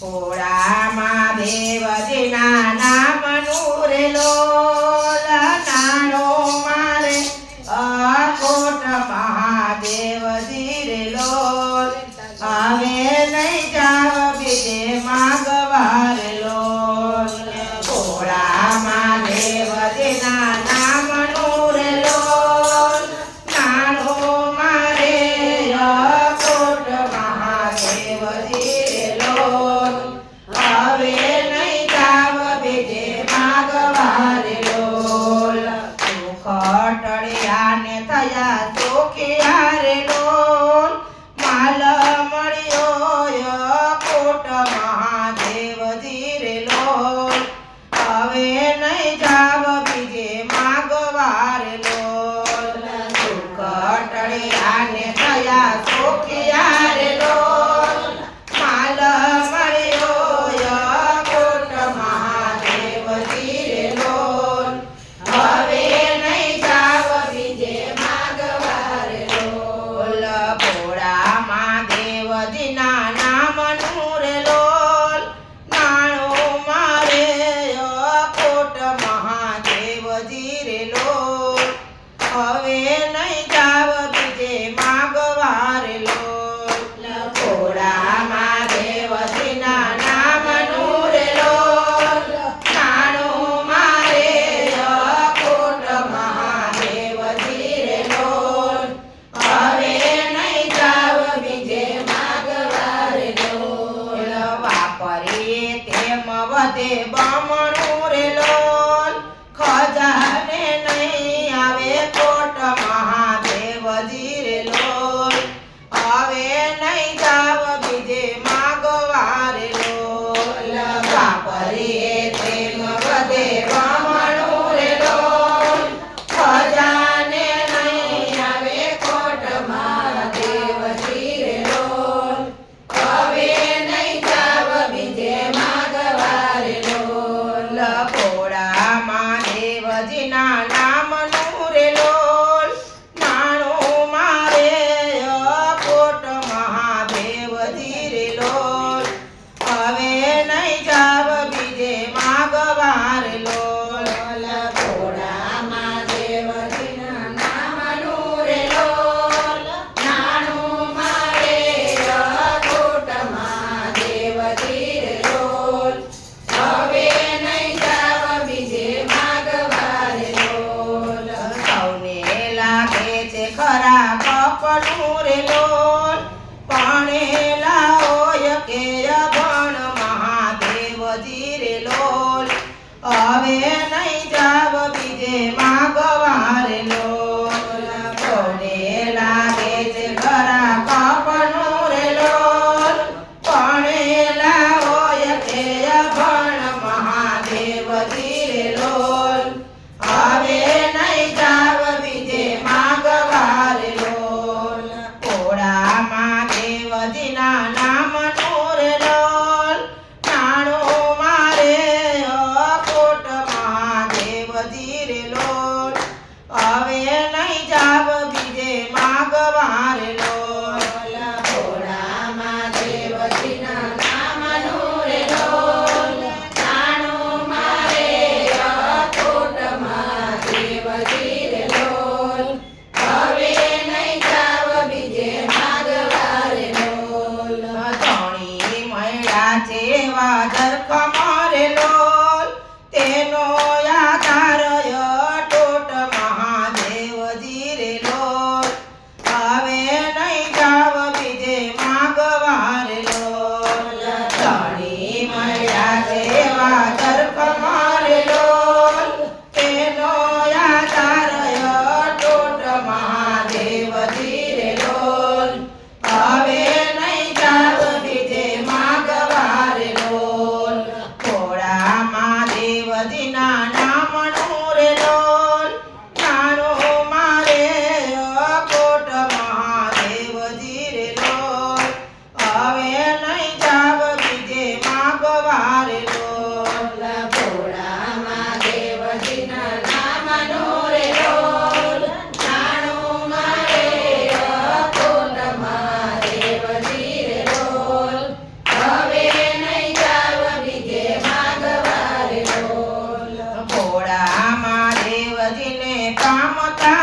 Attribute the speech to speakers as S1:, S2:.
S1: ભોળામાં દેવજીના નામનું રે લોલ નાણો મારે અકોટ મહાદેવજી રે আমার la ખરા કપડું રે લોલ પણ લાવો કે જેવા ધરખમો ಕಾಮತಾ